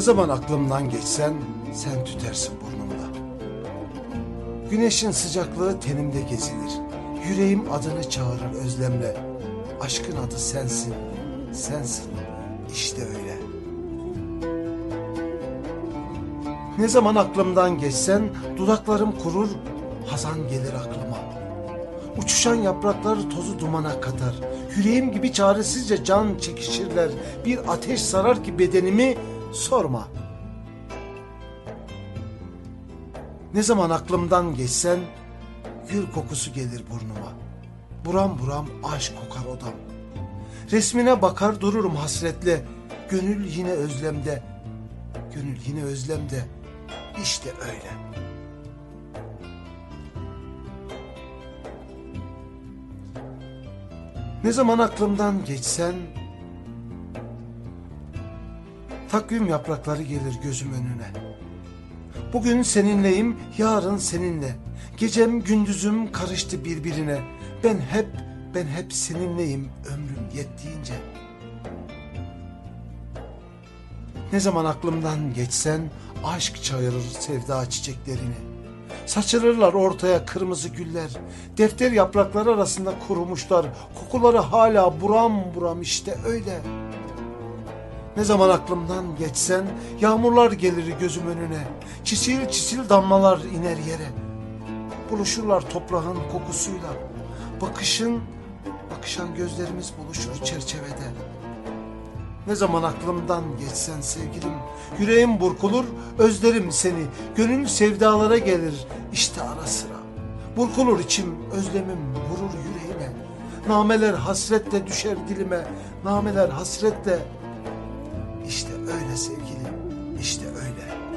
zaman aklımdan geçsen sen tütersin burnumda. Güneşin sıcaklığı tenimde gezilir. Yüreğim adını çağırır özlemle. Aşkın adı sensin, sensin. İşte öyle. Ne zaman aklımdan geçsen dudaklarım kurur, hazan gelir aklıma. Uçuşan yaprakları tozu dumana katar. Yüreğim gibi çaresizce can çekişirler. Bir ateş sarar ki bedenimi sorma. Ne zaman aklımdan geçsen gül kokusu gelir burnuma. Buram buram aşk kokar odam. Resmine bakar dururum hasretle. Gönül yine özlemde. Gönül yine özlemde. İşte öyle. Ne zaman aklımdan geçsen takvim yaprakları gelir gözüm önüne. Bugün seninleyim, yarın seninle. Gecem gündüzüm karıştı birbirine. Ben hep, ben hep seninleyim ömrüm yettiğince. Ne zaman aklımdan geçsen aşk çağırır sevda çiçeklerini. Saçılırlar ortaya kırmızı güller. Defter yaprakları arasında kurumuşlar. Kokuları hala buram buram işte öyle. Ne zaman aklımdan geçsen yağmurlar gelir gözüm önüne. Çisil çisil damlalar iner yere. Buluşurlar toprağın kokusuyla. Bakışın, bakışan gözlerimiz buluşur çerçevede. Ne zaman aklımdan geçsen sevgilim, yüreğim burkulur, özlerim seni, gönül sevdalara gelir işte ara sıra. Burkulur içim, özlemim vurur yüreğime. Nameler hasretle düşer dilime, nameler hasretle öyle sevgilim, işte öyle.